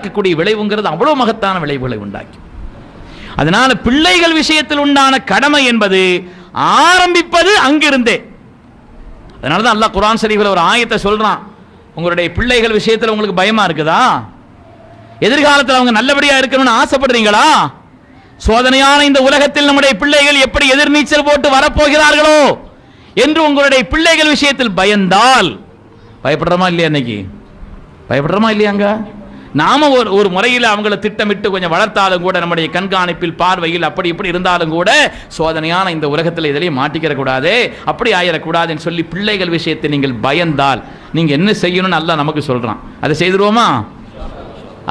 இருக்கக்கூடிய விளைவுங்கிறது அவ்வளவு மகத்தான விளைவுகளை உண்டாக்கி. அதனால பிள்ளைகள் விஷயத்தில் உண்டான கடமை என்பது ஆரம்பிப்பது அங்கிருந்தே. அதனால தான் அல்லாஹ் குரான் சரிவில் ஒரு ஆயத்தை சொல்றான். உங்களுடைய பிள்ளைகள் விஷயத்தில் உங்களுக்கு பயமா இருக்குதா? எதிர்காலத்தில் அவங்க நல்லபடியா இருக்கணும்னு ஆசைப்படுறீங்களா? சோதனையான இந்த உலகத்தில் நம்முடைய பிள்ளைகள் எப்படி எதிர்நீச்சல் போட்டு வரப்போகிறார்களோ என்று உங்களுடைய பிள்ளைகள் விஷயத்தில் பயந்தால் பயப்படுறோமா இல்லையா இன்னைக்கு? பயப்படுறோமா இல்லையாங்க? நாம ஒரு ஒரு முறையில் அவங்கள திட்டமிட்டு கொஞ்சம் வளர்த்தாலும் கூட நம்முடைய கண்காணிப்பில் பார்வையில் அப்படி இப்படி இருந்தாலும் கூட சோதனையான இந்த உலகத்தில் இதிலேயே மாட்டிக்கிற கூடாது. அப்படி ஆயிடக்கூடாதுன்னு சொல்லி பிள்ளைகள் விஷயத்தை நீங்கள் பயந்தால் நீங்கள் என்ன செய்யணும்னு அல்லாஹ் நமக்கு சொல்கிறான் அதை செய்துருவோமா?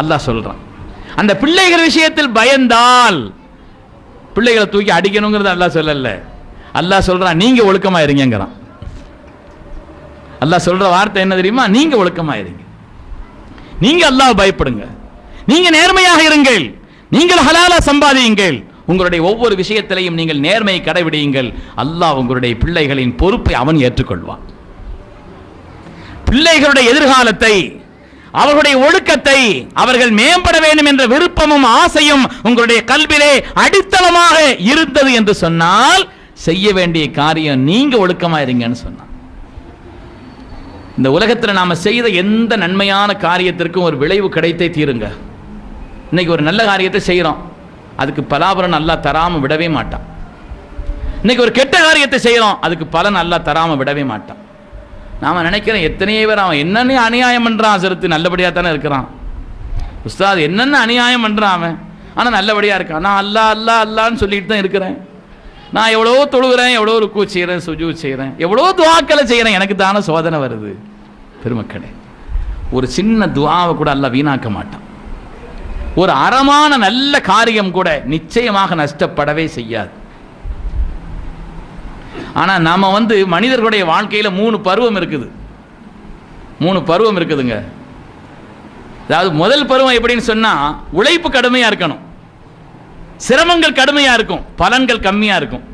அல்லாஹ் சொல்கிறான் அந்த பிள்ளைகள் விஷயத்தில் பயந்தால் பிள்ளைகளை தூக்கி அடிக்கணுங்கிறது அல்லாஹ் சொல்லல. அல்லாஹ் சொல்கிறான் நீங்கள் ஒழுக்கமாக இருங்கிறான் அல்லாஹ் சொல்கிற வார்த்தை என்ன தெரியுமா? நீங்கள் ஒழுக்கமாக இருங்க நீங்க அல்லாஹ் பயப்படுங்க. நீங்க நேர்மையாக இருங்கள். நீங்கள் ஹலாலா சம்பாதியுங்கள். உங்களுடைய ஒவ்வொரு விஷயத்திலையும் நீங்கள் நேர்மையை கடைபிடியுங்கள். அல்லாஹ் உங்களுடைய பிள்ளைகளின் பொறுப்பை அவன் ஏற்றுக்கொள்வான். பிள்ளைகளுடைய எதிர்காலத்தை அவர்களுடைய ஒழுக்கத்தை அவர்கள் மேம்பட வேண்டும் என்ற விருப்பமும் ஆசையும் உங்களுடைய கல்விலே அடித்தளமாக இருந்தது என்று சொன்னால் செய்ய வேண்டிய காரியம் நீங்க ஒழுக்கமா இருங்கன்னு சொன்னான். இந்த உலகத்தில் நாம் செய்த எந்த நன்மையான காரியத்திற்கும் ஒரு விளைவு கிடைத்தே தீருங்க. இன்னைக்கு ஒரு நல்ல காரியத்தை செய்கிறோம் அதுக்கு பலாபலன் நல்லா தராமல் விடவே மாட்டான். இன்னைக்கு ஒரு கெட்ட காரியத்தை செய்கிறோம் அதுக்கு பலன் நல்லா தராமல் விடவே மாட்டான். நாம் நினைக்கிறோம் எத்தனையோ பேர் அவன் என்னென்ன அநியாயம் பண்ணுறான் சிறுத்து நல்லபடியாக தானே இருக்கிறான். உஸ்தாத் என்னென்ன அநியாயம் பண்ணுறான் அவன்? ஆனால் நல்லபடியாக இருக்கான். நான் அல்லா அல்லா அல்லான்னு சொல்லிட்டு தான் இருக்கிறேன். நான் எவ்வளோ தொழுகிறேன் எவ்வளோ ருக்கு செய்கிறேன் சுஜு செய்கிறேன் எவ்வளோ துவாக்களை செய்கிறேன் எனக்கு தானே சோதனை வருது. பெருமக்களே ஒரு சின்ன துவாவை கூட அல்ல வீணாக்க மாட்டான். ஒரு அறமான நல்ல காரியம் கூட நிச்சயமாக நஷ்டப்படவே செய்யாது. ஆனால் நாம் வந்து மனிதர்களுடைய வாழ்க்கையில் மூணு பருவம் இருக்குது. மூணு பருவம் இருக்குதுங்க. அதாவது முதல் பருவம் எப்படின்னு சொன்னால் உழைப்பு கடுமையாக இருக்கணும். சிரமங்கள் கடுமையாக இருக்கும். பலன்கள் கம்மியாக இருக்கும்.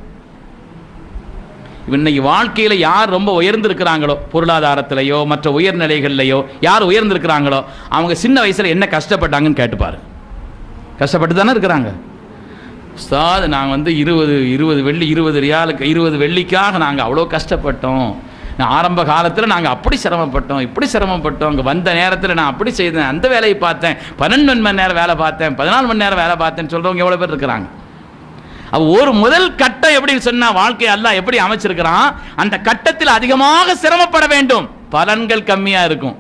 இன்னைக்கு வாழ்க்கையில் யார் ரொம்ப உயர்ந்திருக்கிறாங்களோ பொருளாதாரத்திலையோ மற்ற உயர்நிலைகள்லையோ யார் உயர்ந்திருக்கிறாங்களோ அவங்க சின்ன வயசில் என்ன கஷ்டப்பட்டாங்கன்னு கேட்டுப்பாரு கஷ்டப்பட்டு தானே இருக்கிறாங்க. உஸ்தாத் நாங்கள் வந்து இருபது இருபது வெள்ளி இருபது ரியாலுக்கு இருபது வெள்ளிக்காக நாங்கள் அவ்வளோ கஷ்டப்பட்டோம். ஆரம்ப காலத்தில் நாங்கள் அப்படி சிரமப்பட்டோம் இப்படி சிரமப்பட்டோம். அங்கே வந்த நேரத்தில் நான் அப்படி செய்தேன். அந்த வேலையை பார்த்தேன். பன்னெண்டு மணி நேரம் வேலை பார்த்தேன். பதினாலு மணி நேரம் வேலை பார்த்தேன்னு சொல்கிறவங்க எவ்வளோ பேர் இருக்கிறாங்க? ஒரு முதல் கட்டம் எப்படி சொன்னா வாழ்க்கை அல்ல எப்படி அமைச்சிருக்கிறான்? அந்த கட்டத்தில் அதிகமாக சிரமப்பட வேண்டும். பலன்கள் கம்மியா இருக்கும்.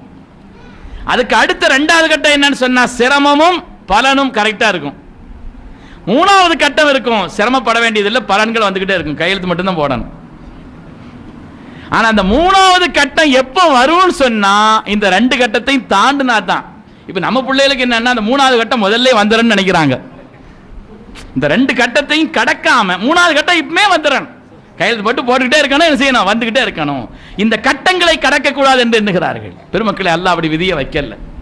அதுக்கு அடுத்த ரெண்டாவது கட்டம் என்னன்னு சொன்னா சிரமமும் பலனும் கரெக்டா இருக்கும். மூணாவது கட்டம் இருக்கும். சிரமப்பட வேண்டியதில்லை பலன்கள் வந்துகிட்டே இருக்கும். கையெழுத்து மட்டும்தான் போடணும். ஆனா அந்த மூணாவது கட்டம் எப்போ வரும்னு சொன்னா இந்த ரெண்டு கட்டத்தையும் தாண்டினா தான் இப்ப நம்ம பிள்ளைகளுக்கு என்னன்னா அந்த மூணாவது கட்டம் முதல்ல வந்துடும் நினைக்கிறாங்க. இந்த ரெண்டு கட்டத்தையும் கடக்காம மூணாவது கட்டம் இப்பமே வந்துடணும் கையெழுத்து போட்டு போட்டுக்கிட்டே இருக்கணும் என்ன செய்யணும்? வந்துகிட்டே இருக்கணும். இந்த கட்டங்களை கடக்கக்கூடாது என்று எண்ணுகிறார்கள். பெருமக்களை அல்ல அப்படி விதியை வைக்கல.